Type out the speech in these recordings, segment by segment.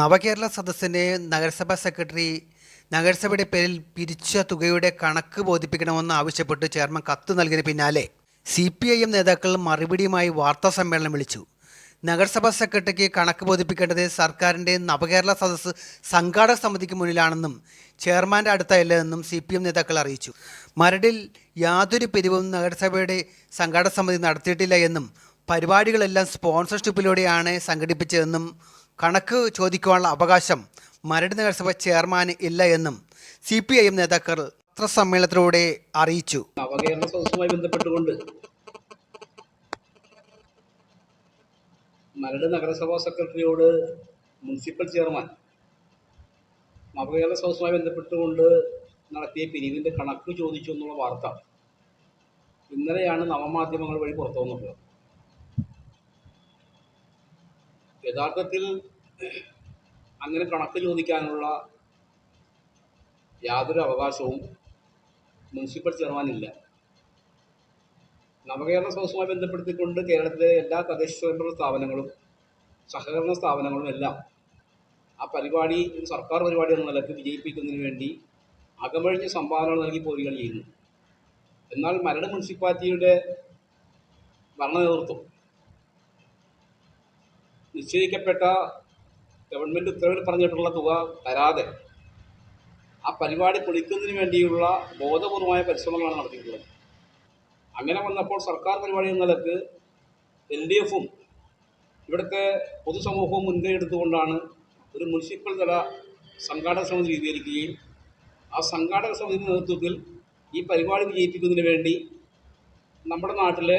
നവകേരള സദസ്സിനെ നഗരസഭാ സെക്രട്ടറി നഗരസഭയുടെ പേരിൽ പിരിച്ച തുകയുടെ കണക്ക് ബോധിപ്പിക്കണമെന്ന് ആവശ്യപ്പെട്ട് ചെയർമാൻ കത്ത് നൽകിയതിന് പിന്നാലെ സി പി ഐ എം നേതാക്കൾ മറുപടിയുമായി വാർത്താ സമ്മേളനം വിളിച്ചു. നഗരസഭാ സെക്രട്ടറിക്ക് കണക്ക് ബോധിപ്പിക്കേണ്ടത് സർക്കാരിന്റെ നവകേരള സദസ്സ് സംഘാടക സമിതിക്ക് മുന്നിലാണെന്നും ചെയർമാന്റെ അടുത്തല്ലെന്നും സി പി എം നേതാക്കൾ അറിയിച്ചു. മരടിൽ യാതൊരു പിരിവും നഗരസഭയുടെ സംഘാടക സമിതി നടത്തിയിട്ടില്ല എന്നും പരിപാടികളെല്ലാം സ്പോൺസർഷിപ്പിലൂടെയാണ് സംഘടിപ്പിച്ചതെന്നും കണക്ക് ചോദിക്കുവാനുള്ള അവകാശം മരട് നഗരസഭ ചെയർമാന് ഇല്ല എന്നും സി പി ഐ എം നേതാക്കൾ പത്രസമ്മേളനത്തിലൂടെ അറിയിച്ചു. ബന്ധപ്പെട്ടുകൊണ്ട് മരട് നഗരസഭാ സെക്രട്ടറിയോട് മുനിസിപ്പൽ ചെയർമാൻ നവകേരള സദസ്സുമായി ബന്ധപ്പെട്ടുകൊണ്ട് നടത്തിയ പിരിവിന്റെ കണക്ക് ചോദിച്ചു എന്നുള്ള വാർത്ത ഇന്നലെയാണ് നവമാധ്യമങ്ങൾ വഴി പുറത്തു വന്നിട്ടുള്ളത് യഥാർത്ഥത്തിൽ അങ്ങനെ കണക്ക് ചോദിക്കാനുള്ള യാതൊരു അവകാശവും മുനിസിപ്പൽ ചെയർമാനില്ല. നവകേരള സദസ്സുമായി ബന്ധപ്പെടുത്തിക്കൊണ്ട് കേരളത്തിലെ എല്ലാ തദ്ദേശ സ്വയംഭരണ സ്ഥാപനങ്ങളും സഹകരണ സ്ഥാപനങ്ങളും എല്ലാം ആ പരിപാടി ഒരു സർക്കാർ പരിപാടി എന്ന നിലയ്ക്ക് വിജയിപ്പിക്കുന്നതിന് വേണ്ടി അകമഴിഞ്ഞ സംഭാവനകൾ നൽകി പോരുകയാണ് ചെയ്യുന്നത്. എന്നാൽ മരട് മുനിസിപ്പാലിറ്റിയുടെ ഭരണ നേതൃത്വം നിശ്ചയിക്കപ്പെട്ട ഗവൺമെന്റ് ഉത്തരവിൽ പറഞ്ഞിട്ടുള്ള തുക തരാതെ ആ പരിപാടി പൊളിക്കുന്നതിന് വേണ്ടിയുള്ള ബോധപൂർവമായ പരിശ്രമങ്ങളാണ് നടത്തിയിട്ടുള്ളത്. അങ്ങനെ വന്നപ്പോൾ സർക്കാർ പരിപാടി എന്ന നിലയ്ക്ക് എൽ ഡി എഫും ഇവിടുത്തെ പൊതുസമൂഹവും മുൻകൈ എടുത്തുകൊണ്ടാണ് ഒരു മുനിസിപ്പൽ തല സംഘാടക സമിതി രൂപീകരിക്കുകയും ആ സംഘാടക സമിതി നേതൃത്വത്തിൽ ഈ പരിപാടി വിജയിപ്പിക്കുന്നതിന് വേണ്ടി നമ്മുടെ നാട്ടിലെ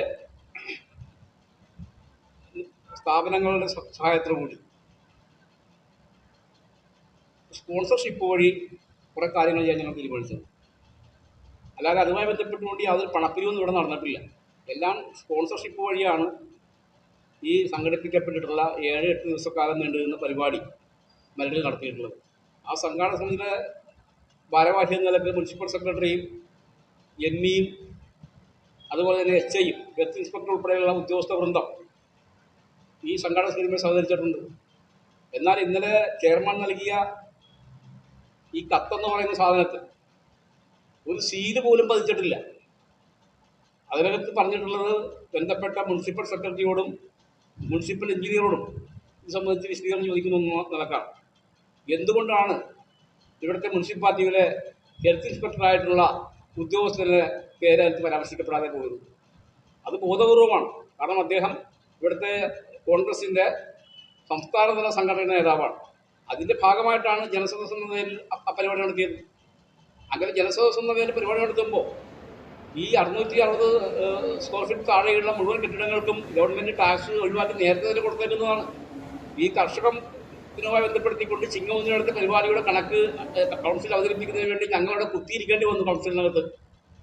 സ്ഥാപനങ്ങളുടെ സഹായത്തിനു കൂടി. സ്പോൺസർഷിപ്പ് വഴി കുറേ കാര്യങ്ങൾ ചെയ്യാൻ ഞങ്ങൾ തീരുമാനിച്ചത് അല്ലാതെ അതുമായി ബന്ധപ്പെട്ടുകൊണ്ട് യാതൊരു പണപ്പിരിവൊന്നും ഇവിടെ നടന്നിട്ടില്ല. എല്ലാം സ്പോൺസർഷിപ്പ് വഴിയാണ് ഈ സംഘടിപ്പിക്കപ്പെട്ടിട്ടുള്ള ഏഴ് എട്ട് ദിവസക്കാലം നീണ്ടുനിന്ന പരിപാടി മരടിൽ നടത്തിയിട്ടുള്ളത്. ആ സംഘാടന സമിതിയുടെ ഭാരവാഹി എന്ന നിലയ്ക്ക് മുനിസിപ്പൽ സെക്രട്ടറിയും എം ഇയും അതുപോലെ തന്നെ എച്ച് ഐയും ഹെൽത്ത് ഇൻസ്പെക്ടർ ഉൾപ്പെടെയുള്ള ഉദ്യോഗസ്ഥ വൃന്ദം ഈ സംഘാടക സമിതിയുമായി സഹകരിച്ചിട്ടുണ്ട്. എന്നാൽ ഇന്നലെ ചെയർമാൻ നൽകിയ ഈ കത്തെന്ന് പറയുന്ന സാധനത്തിൽ ഒരു സീൽ പോലും പതിച്ചിട്ടില്ല. അതിനകത്ത് പറഞ്ഞിട്ടുള്ളത് ബന്ധപ്പെട്ട മുനിസിപ്പൽ സെക്രട്ടറിയോടും മുനിസിപ്പൽ എഞ്ചിനീയറോടും ഇത് സംബന്ധിച്ച് വിശദീകരണം ചോദിക്കുന്നു നിലക്കാണ് എന്തുകൊണ്ടാണ് ഇവിടുത്തെ മുനിസിപ്പാലിറ്റിയിലെ ഹെൽത്ത് ഇൻസ്പെക്ടറായിട്ടുള്ള ഉദ്യോഗസ്ഥരുടെ പേര് പരാമർശിക്കപ്പെടാതെ പോയത്? അത് ബോധപൂർവമാണ്. കാരണം അദ്ദേഹം ഇവിടുത്തെ കോൺഗ്രസിന്റെ സംസ്ഥാനതല സംഘടന നേതാവാണ്. അതിന്റെ ഭാഗമായിട്ടാണ് ജനസദസ് എന്ന നിലയിൽ പരിപാടി നടത്തിയത്. അങ്ങനെ ജനസദസ് എന്ന നിലയിൽ പരിപാടി നടത്തുമ്പോൾ ഈ അറുന്നൂറ്റി അറുപത് സ്ക്വയർ ഫീറ്റ് താഴെയുള്ള മുഴുവൻ കെട്ടിടങ്ങൾക്കും ഗവൺമെന്റ് ടാക്സ് ഒഴിവാക്കി നേരത്തെ തന്നെ കൊടുത്തേക്കുന്നതാണ്. ഈ കർഷകത്തിനുമായി ബന്ധപ്പെടുത്തിക്കൊണ്ട് ചിങ്ങമൊന്നിനടുത്ത പരിപാടിയുടെ കണക്ക് കൗൺസിൽ അവതരിപ്പിക്കുന്നതിന് വേണ്ടി ഞങ്ങളവിടെ കുത്തിയിരിക്കേണ്ടി വന്നു കൗൺസിലിനകത്ത്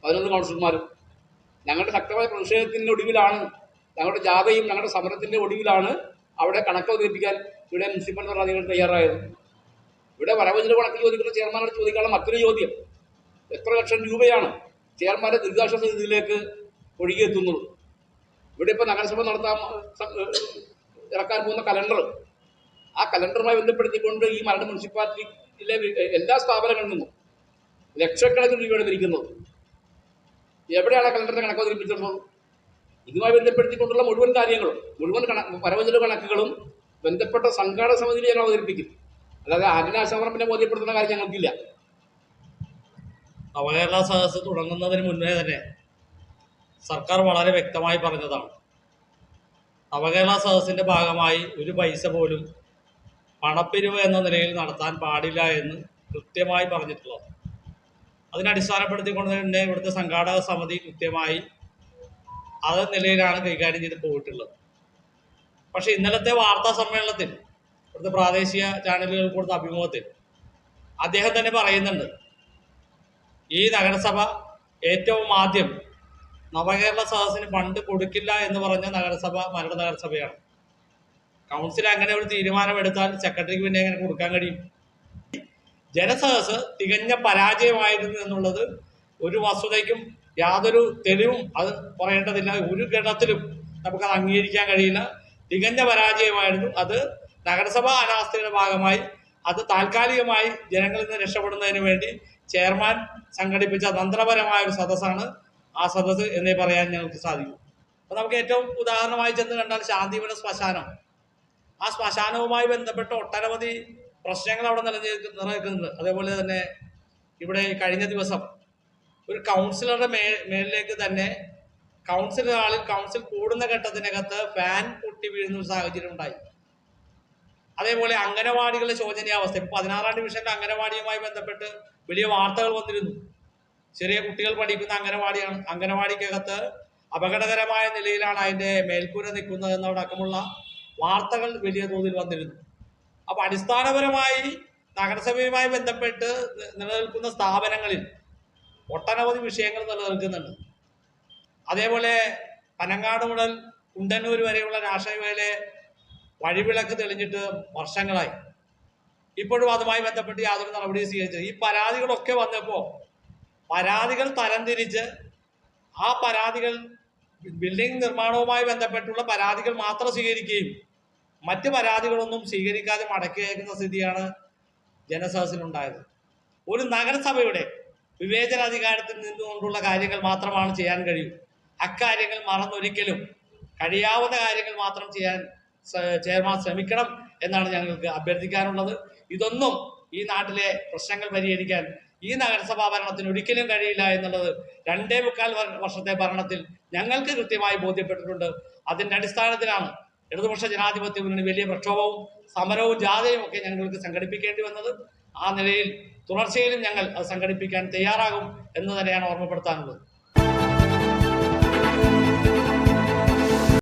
പതിനൊന്ന് കൗൺസിലർമാരും ഞങ്ങളുടെ ശക്തമായ പ്രതിഷേധത്തിന്റെ ഒടുവിലാണ് ഞങ്ങളുടെ ജാഥയും ഞങ്ങളുടെ സമരത്തിന്റെ ഒടുവിലാണ് അവിടെ കണക്ക് അവതരിപ്പിക്കാൻ ഇവിടെ മുനിസിപ്പൽ ഭരണാധികാരികൾ തയ്യാറായത്. ഇവിടെ വരവ് കണക്ക് ചോദിക്കുന്ന ചെയർമാനോട് ചോദിക്കാനുള്ള മറ്റൊരു ചോദ്യം എത്ര ലക്ഷം രൂപയാണ് ചെയർമാന്റെ ദുരിതാശ്വാസ നിധിയിലേക്ക് ഒഴുകിയെത്തുന്നത്? ഇവിടെ ഇപ്പോൾ നഗരസഭ നടത്താൻ ഇറക്കാൻ പോകുന്ന കലണ്ടർ ആ കലണ്ടറുമായി ബന്ധപ്പെടുത്തിക്കൊണ്ട് ഈ മരട് മുനിസിപ്പാലിറ്റിയിലെ എല്ലാ സ്ഥാപനങ്ങളിൽ നിന്നും ലക്ഷക്കണക്കിന് രൂപയാണ് പിരിക്കുന്നത് എവിടെയാണ് ആ കലണ്ടറിന്റെ കണക്ക് അവതരിപ്പിച്ചിട്ടുള്ളത് ഇതുമായി ബന്ധപ്പെടുത്തിക്കൊണ്ടുള്ള മുഴുവൻ കാര്യങ്ങളും മുഴുവൻ വരവുചെലവ് കണക്കുകളും ബന്ധപ്പെട്ട സംഘാട സമിതിയിൽ ഞങ്ങൾ അവതരിപ്പിക്കും. അല്ലാതെ ആന്റനാശവറപ്പിനെ ബോധ്യപ്പെടുത്തുന്ന കാര്യം ഞങ്ങൾക്കില്ല. നവകേരള സദസ് തുടങ്ങുന്നതിന് മുന്നേ തന്നെ സർക്കാർ വളരെ വ്യക്തമായി പറഞ്ഞതാണ്. നവകേരള സദസ്സിന്റെ ഭാഗമായി ഒരു പൈസ പോലും പണപ്പിരിവ് എന്ന നിലയിൽ നടത്താൻ പാടില്ല എന്ന് കൃത്യമായി പറഞ്ഞിട്ടുള്ളത്. അതിനടിസ്ഥാനപ്പെടുത്തിക്കൊണ്ട് തന്നെ ഇവിടുത്തെ സംഘാടക സമിതി കൃത്യമായി അത് നിലയിലാണ് കൈകാര്യം ചെയ്ത് പോയിട്ടുള്ളത്. പക്ഷെ ഇന്നലത്തെ വാർത്താ സമ്മേളനത്തിൽ ഇവിടുത്തെ പ്രാദേശിക ചാനലുകൾ കൊടുത്ത അഭിമുഖത്തിൽ അദ്ദേഹം തന്നെ പറയുന്നുണ്ട് ഈ നഗരസഭ ഏറ്റവും ആദ്യം നവകേരള സദസ്സിന് ഫണ്ട് കൊടുക്കില്ല എന്ന് പറഞ്ഞ നഗരസഭ മരട് നഗരസഭയാണ്. കൗൺസിൽ അങ്ങനെ ഒരു തീരുമാനമെടുത്താൽ സെക്രട്ടറിക്ക് പിന്നെ എങ്ങനെ കൊടുക്കാൻ കഴിയും? ജനസദസ് തികഞ്ഞ പരാജയമായിരുന്നു എന്നുള്ളത് ഒരു വസ്തുതയ്ക്കും യാതൊരു തെളിവും അത് പറയേണ്ടതില്ല. ഒരു ഘട്ടത്തിലും നമുക്കത് അംഗീകരിക്കാൻ കഴിയില്ല. തികഞ്ഞ പരാജയമായിരുന്നു അത്. നഗരസഭാ അനാസ്ഥയുടെ ഭാഗമായി അത് താൽക്കാലികമായി ജനങ്ങളിൽ നിന്ന് രക്ഷപ്പെടുന്നതിന് വേണ്ടി ചെയർമാൻ സംഘടിപ്പിച്ച തന്ത്രപരമായ ഒരു സദസ്സാണ് ആ സദസ്സ് എന്നേ പറയാൻ ഞങ്ങൾക്ക് സാധിക്കും. അപ്പോൾ നമുക്ക് ഏറ്റവും ഉദാഹരണമായി ചെന്ന് കണ്ടാൽ ശാന്തിവന ശ്മശാനം. ആ ശ്മശാനവുമായി ബന്ധപ്പെട്ട ഒട്ടനവധി പ്രശ്നങ്ങൾ അവിടെ നിലനിൽക്കുന്ന നിലനിൽക്കുന്നുണ്ട്. അതേപോലെ തന്നെ ഇവിടെ കഴിഞ്ഞ ദിവസം ഒരു കൗൺസിലറുടെ മേ മേലിലേക്ക് തന്നെ കൗൺസിൽ ആളിൽ കൗൺസിൽ കൂടുന്ന ഘട്ടത്തിനകത്ത് ഫാൻ പൊട്ടി വീഴുന്ന ഒരു സാഹചര്യം ഉണ്ടായി. അതേപോലെ അംഗനവാടികളുടെ ശോചനീയാവസ്ഥ. ഇപ്പൊ പതിനാറാം ഡിവിഷന്റെ അംഗനവാടിയുമായി ബന്ധപ്പെട്ട് വലിയ വാർത്തകൾ വന്നിരുന്നു. ചെറിയ കുട്ടികൾ പഠിക്കുന്ന അംഗനവാടിയാണ്. അംഗനവാടിക്കകത്ത് അപകടകരമായ നിലയിലാണ് അതിന്റെ മേൽക്കൂര നിൽക്കുന്നത് എന്നതടക്കമുള്ള വാർത്തകൾ വലിയ തോതിൽ വന്നിരുന്നു. അപ്പൊ അടിസ്ഥാനപരമായി നഗരസഭയുമായി ബന്ധപ്പെട്ട് നിലനിൽക്കുന്ന സ്ഥാപനങ്ങളിൽ ഒട്ടനവധി വിഷയങ്ങൾ നിലനിൽക്കുന്നുണ്ട്. അതേപോലെ പനങ്ങാട് മുതൽ കുണ്ടന്നൂർ വരെയുള്ള രാഷ്ട്രീയയിലെ വഴിവിളക്ക് തെളിഞ്ഞിട്ട് വർഷങ്ങളായി. ഇപ്പോഴും അതുമായി ബന്ധപ്പെട്ട് യാതൊരു നടപടിയും സ്വീകരിച്ചത് ഈ പരാതികളൊക്കെ വന്നപ്പോൾ പരാതികൾ തരംതിരിച്ച് ആ പരാതികൾ ബിൽഡിംഗ് നിർമ്മാണവുമായി ബന്ധപ്പെട്ടുള്ള പരാതികൾ മാത്രം സ്വീകരിക്കുകയും മറ്റ് പരാതികളൊന്നും സ്വീകരിക്കാതെ മടക്കി അയക്കുന്ന സ്ഥിതിയാണ് ജനസദസ്സിനുണ്ടായത് ഒരു നഗരസഭയുടെ വിവേചനാധികാരത്തിൽ നിന്നുകൊണ്ടുള്ള കാര്യങ്ങൾ മാത്രമാണ് ചെയ്യാൻ കഴിയൂ. അക്കാര്യങ്ങൾ മറന്നൊരിക്കലും കഴിയാവുന്ന കാര്യങ്ങൾ മാത്രം ചെയ്യാൻ ചെയർമാൻ ശ്രമിക്കണം എന്നാണ് ഞങ്ങൾക്ക് അഭ്യർത്ഥിക്കാനുള്ളത്. ഇതൊന്നും ഈ നാട്ടിലെ പ്രശ്നങ്ങൾ പരിഹരിക്കാൻ ഈ നഗരസഭാ ഭരണത്തിന് ഒരിക്കലും കഴിയില്ല എന്നുള്ളത് രണ്ടേ മുക്കാൽ വർഷത്തെ ഭരണത്തിൽ ഞങ്ങൾക്ക് കൃത്യമായി ബോധ്യപ്പെട്ടിട്ടുണ്ട്. അതിന്റെ അടിസ്ഥാനത്തിലാണ് ഇടതുപക്ഷ ജനാധിപത്യ മുന്നണി വലിയ പ്രക്ഷോഭവും സമരവും ജാഥയും ഒക്കെ ഞങ്ങൾക്ക് സംഘടിപ്പിക്കേണ്ടി വന്നത്. ആ നിലയിൽ തുടർച്ചയിലും ഞങ്ങൾ അത് സംഘടിപ്പിക്കാൻ തയ്യാറാകും എന്ന് തന്നെയാണ് ഓർമ്മപ്പെടുത്താനുള്ളത്.